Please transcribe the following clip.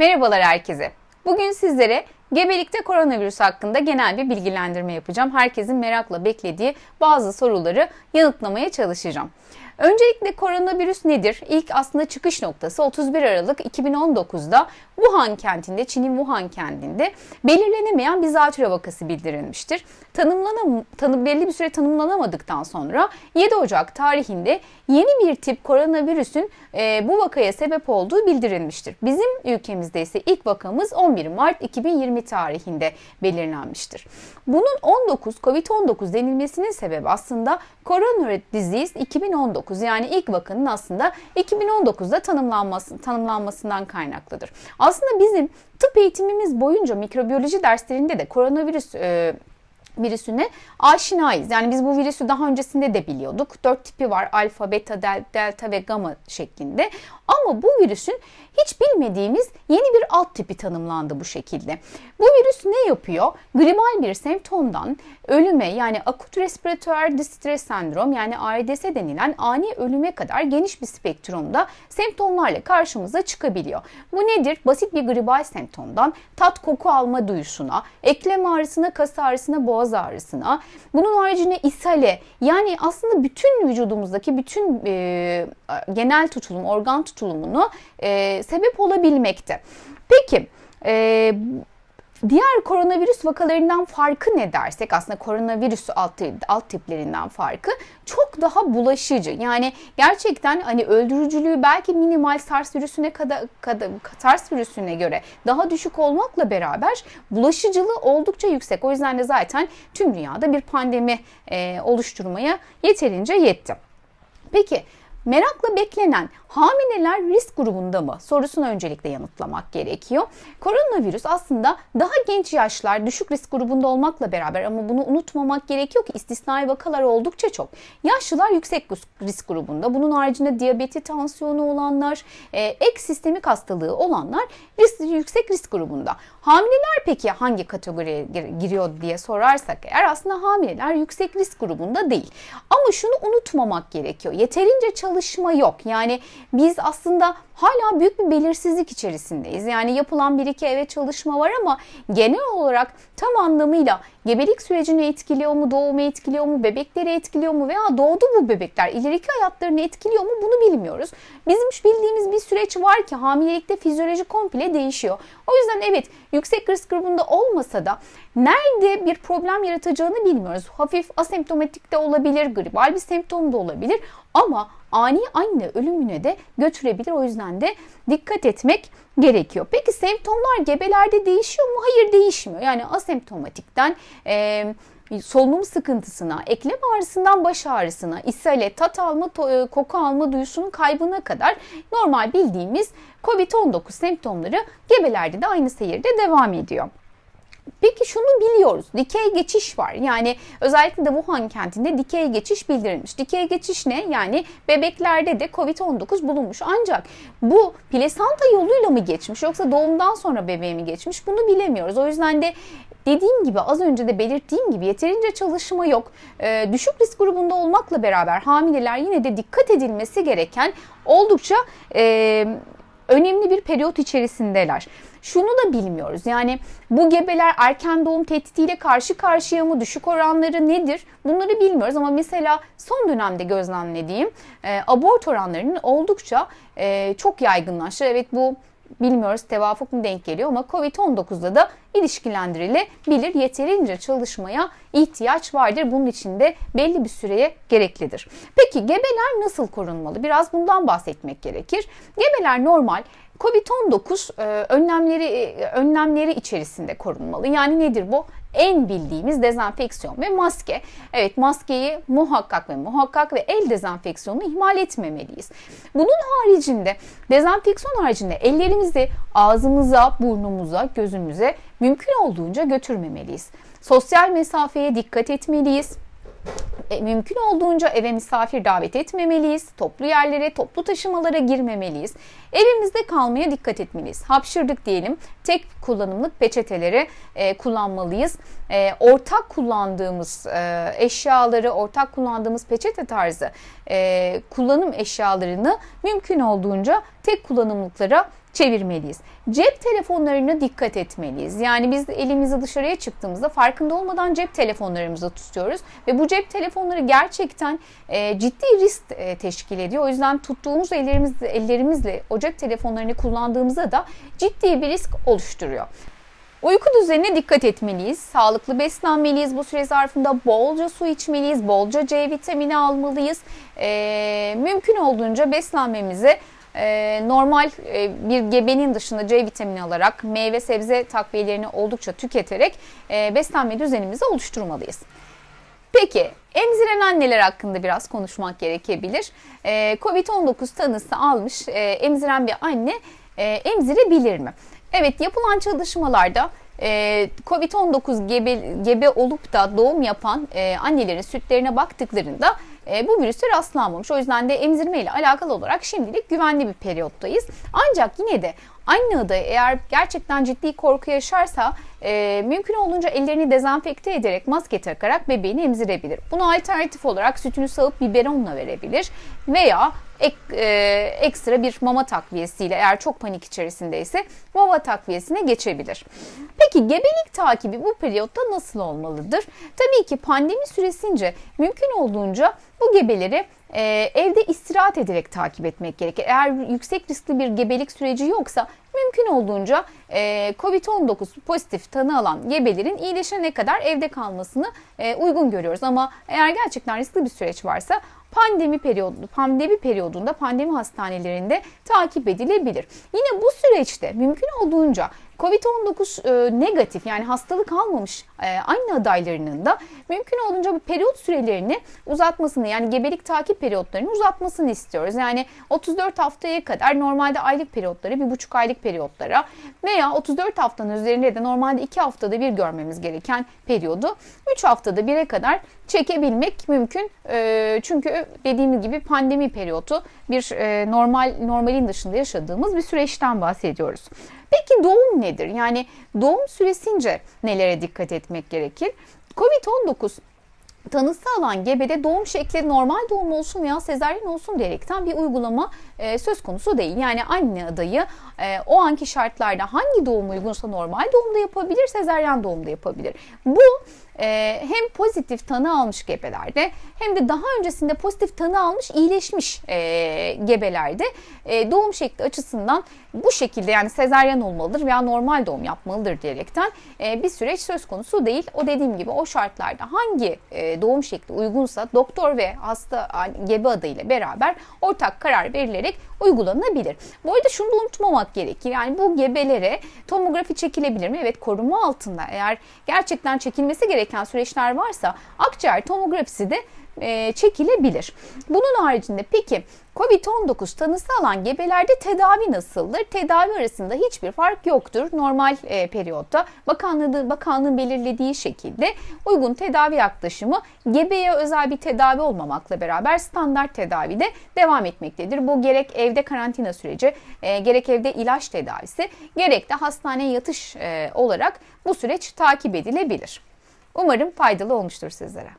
Merhabalar herkese. Bugün sizlere gebelikte koronavirüs hakkında genel bir bilgilendirme yapacağım. Herkesin merakla beklediği bazı soruları yanıtlamaya çalışacağım. Öncelikle koronavirüs nedir? İlk aslında çıkış noktası 31 Aralık 2019'da Wuhan kentinde, Çin'in Wuhan kentinde belirlenemeyen bir zatürre vakası bildirilmiştir. Tanımlanam tanı belli bir süre tanımlanamadıktan sonra 7 Ocak tarihinde yeni bir tip koronavirüsün e, bu vakaya sebep olduğu bildirilmiştir. Bizim ülkemizde ise ilk vakamız 11 Mart 2020 tarihinde belirlenmiştir. Bunun 19 COVID-19 denilmesinin sebebi aslında Corona Disease 2019 yani ilk vakanın aslında 2019'da tanımlanması, tanımlanmasından kaynaklıdır. Aslında bizim tıp eğitimimiz boyunca mikrobiyoloji derslerinde de koronavirüs e, virüsüne aşinayız. Yani biz bu virüsü daha öncesinde de biliyorduk. Dört tipi var. Alfa, beta, delta ve gamma şeklinde. Ama bu virüsün hiç bilmediğimiz yeni bir alt tipi tanımlandı bu şekilde. Bu virüs ne yapıyor? Gribal bir semptomdan ölüme yani akut respiratör distres sendrom yani ARDS denilen ani ölüme kadar geniş bir spektrumda semptomlarla karşımıza çıkabiliyor. Bu nedir? Basit bir gribal semptomdan tat koku alma duyusuna, eklem ağrısına, kas ağrısına, boğaz ağrısına, bunun haricinde ishale yani aslında bütün vücudumuzdaki bütün e, genel tutulum, organ tutulumunu e, sebep olabilmekte. Peki e, Diğer koronavirüs vakalarından farkı ne dersek aslında koronavirüs alt, alt tiplerinden farkı çok daha bulaşıcı. Yani gerçekten hani öldürücülüğü belki minimal SARS virüsüne kadar, kadar SARS virüsüne göre daha düşük olmakla beraber bulaşıcılığı oldukça yüksek. O yüzden de zaten tüm dünyada bir pandemi e, oluşturmaya yeterince yetti. Peki Merakla beklenen hamileler risk grubunda mı sorusunu öncelikle yanıtlamak gerekiyor. Koronavirüs aslında daha genç yaşlar düşük risk grubunda olmakla beraber ama bunu unutmamak gerekiyor ki istisnai vakalar oldukça çok. Yaşlılar yüksek risk grubunda. Bunun haricinde diyabeti, tansiyonu olanlar, e, ek sistemik hastalığı olanlar risk, yüksek risk grubunda. Hamileler peki hangi kategoriye giriyor diye sorarsak eğer aslında hamileler yüksek risk grubunda değil. Ama şunu unutmamak gerekiyor. Yeterince çalışma yok. Yani biz aslında hala büyük bir belirsizlik içerisindeyiz. Yani yapılan bir iki eve çalışma var ama genel olarak tam anlamıyla gebelik sürecini etkiliyor mu, doğumu etkiliyor mu, bebekleri etkiliyor mu veya doğdu bu bebekler ileriki hayatlarını etkiliyor mu bunu bilmiyoruz. Bizim bildiğimiz bir süreç var ki hamilelikte fizyoloji komple değişiyor. O yüzden evet yüksek risk grubunda olmasa da nerede bir problem yaratacağını bilmiyoruz. Hafif asemptomatik de olabilir, gribal bir semptom da olabilir ama ani anne ölümüne de götürebilir. O yüzden de dikkat etmek gerekiyor. Peki semptomlar gebelerde değişiyor mu? Hayır değişmiyor. Yani asemptomatikten e, solunum sıkıntısına, eklem ağrısından baş ağrısına, ishale, tat alma, e, koku alma duyusunun kaybına kadar normal bildiğimiz COVID-19 semptomları gebelerde de aynı seyirde devam ediyor. Peki şunu biliyoruz. Dikey geçiş var. Yani özellikle de Wuhan kentinde dikey geçiş bildirilmiş. Dikey geçiş ne? Yani bebeklerde de COVID-19 bulunmuş. Ancak bu plasenta yoluyla mı geçmiş yoksa doğumdan sonra bebeğe mi geçmiş? Bunu bilemiyoruz. O yüzden de Dediğim gibi az önce de belirttiğim gibi yeterince çalışma yok. Ee, düşük risk grubunda olmakla beraber hamileler yine de dikkat edilmesi gereken oldukça e, önemli bir periyot içerisindeler. Şunu da bilmiyoruz. Yani bu gebeler erken doğum tehdidiyle karşı karşıya mı? Düşük oranları nedir? Bunları bilmiyoruz ama mesela son dönemde gözlemlediğim e, abort oranlarının oldukça e, çok yaygınlaştı. Evet bu bilmiyoruz tevafuk mu denk geliyor ama Covid-19'da da ilişkilendirilebilir. Yeterince çalışmaya ihtiyaç vardır. Bunun için de belli bir süreye gereklidir. Peki gebeler nasıl korunmalı? Biraz bundan bahsetmek gerekir. Gebeler normal Covid-19 e, önlemleri e, önlemleri içerisinde korunmalı. Yani nedir bu? En bildiğimiz dezenfeksiyon ve maske. Evet maskeyi muhakkak ve muhakkak ve el dezenfeksiyonunu ihmal etmemeliyiz. Bunun haricinde dezenfeksiyon haricinde ellerimizi ağzımıza, burnumuza, gözümüze mümkün olduğunca götürmemeliyiz. Sosyal mesafeye dikkat etmeliyiz e, mümkün olduğunca eve misafir davet etmemeliyiz. Toplu yerlere, toplu taşımalara girmemeliyiz. Evimizde kalmaya dikkat etmeliyiz. Hapşırdık diyelim. Tek kullanımlık peçeteleri e, kullanmalıyız. E, ortak kullandığımız e, eşyaları, ortak kullandığımız peçete tarzı e, kullanım eşyalarını mümkün olduğunca tek kullanımlıklara çevirmeliyiz. Cep telefonlarına dikkat etmeliyiz. Yani biz elimizi dışarıya çıktığımızda farkında olmadan cep telefonlarımızı tutuyoruz ve bu cep telefonları gerçekten e, ciddi risk e, teşkil ediyor. O yüzden tuttuğumuz ellerimizle, ellerimizle o cep telefonlarını kullandığımızda da ciddi bir risk oluşturuyor. Uyku düzenine dikkat etmeliyiz. Sağlıklı beslenmeliyiz. Bu süre zarfında bolca su içmeliyiz. Bolca C vitamini almalıyız. Ee, mümkün olduğunca beslenmemizi e, normal e, bir gebenin dışında C vitamini alarak meyve sebze takviyelerini oldukça tüketerek e, beslenme düzenimizi oluşturmalıyız. Peki emziren anneler hakkında biraz konuşmak gerekebilir. Ee, Covid-19 tanısı almış e, emziren bir anne e, emzirebilir mi? Evet yapılan çalışmalarda e, Covid-19 gebe, gebe olup da doğum yapan annelerin sütlerine baktıklarında e, bu virüse rastlanmamış. O yüzden de emzirme ile alakalı olarak şimdilik güvenli bir periyottayız. Ancak yine de anne adayı eğer gerçekten ciddi korku yaşarsa e, mümkün olduğunca ellerini dezenfekte ederek maske takarak bebeğini emzirebilir. Buna alternatif olarak sütünü sağıp biberonla verebilir veya ek, e, ekstra bir mama takviyesiyle eğer çok panik içerisindeyse mama takviyesine geçebilir. Peki gebelik takibi bu periyotta nasıl olmalıdır? Tabii ki pandemi süresince mümkün olduğunca bu gebeleri e, evde istirahat ederek takip etmek gerekir. Eğer yüksek riskli bir gebelik süreci yoksa mümkün olduğunca e, COVID-19 pozitif tanı alan gebelerin iyileşene kadar evde kalmasını e, uygun görüyoruz. Ama eğer gerçekten riskli bir süreç varsa pandemi periyodu, pandemi periyodunda pandemi hastanelerinde takip edilebilir. Yine bu süreçte mümkün olduğunca Covid-19 e, negatif yani hastalık almamış anne adaylarının da mümkün olduğunca bu periyot sürelerini uzatmasını yani gebelik takip periyotlarını uzatmasını istiyoruz. Yani 34 haftaya kadar normalde aylık periyotları bir buçuk aylık periyotlara veya 34 haftanın üzerinde de normalde 2 haftada bir görmemiz gereken periyodu 3 haftada bire kadar çekebilmek mümkün. E, çünkü dediğimiz gibi pandemi periyodu bir e, normal normalin dışında yaşadığımız bir süreçten bahsediyoruz. Peki doğum nedir? Yani doğum süresince nelere dikkat etmek gerekir? Covid-19 tanısı alan gebede doğum şekli normal doğum olsun veya sezaryen olsun diyerekten bir uygulama e, söz konusu değil. Yani anne adayı e, o anki şartlarda hangi doğum uygunsa normal doğumda yapabilir, sezaryen doğumda yapabilir. Bu e, hem pozitif tanı almış gebelerde hem de daha öncesinde pozitif tanı almış iyileşmiş e, gebelerde e, doğum şekli açısından bu şekilde yani sezaryen olmalıdır veya normal doğum yapmalıdır diyerekten e, bir süreç söz konusu değil. O dediğim gibi o şartlarda hangi e, doğum şekli uygunsa doktor ve hasta gebe adayıyla beraber ortak karar verilerek uygulanabilir. Bu arada şunu da unutmamak gerekir. Yani bu gebelere tomografi çekilebilir mi? Evet koruma altında eğer gerçekten çekilmesi gereken süreçler varsa akciğer tomografisi de e, çekilebilir. Bunun haricinde peki Covid-19 tanısı alan gebelerde tedavi nasıldır? Tedavi arasında hiçbir fark yoktur. Normal e, periyotta bakanlığı, bakanlığın belirlediği şekilde uygun tedavi yaklaşımı gebeye özel bir tedavi olmamakla beraber standart tedavide devam etmektedir. Bu gerek evde karantina süreci, e, gerek evde ilaç tedavisi, gerek de hastaneye yatış e, olarak bu süreç takip edilebilir. Umarım faydalı olmuştur sizlere.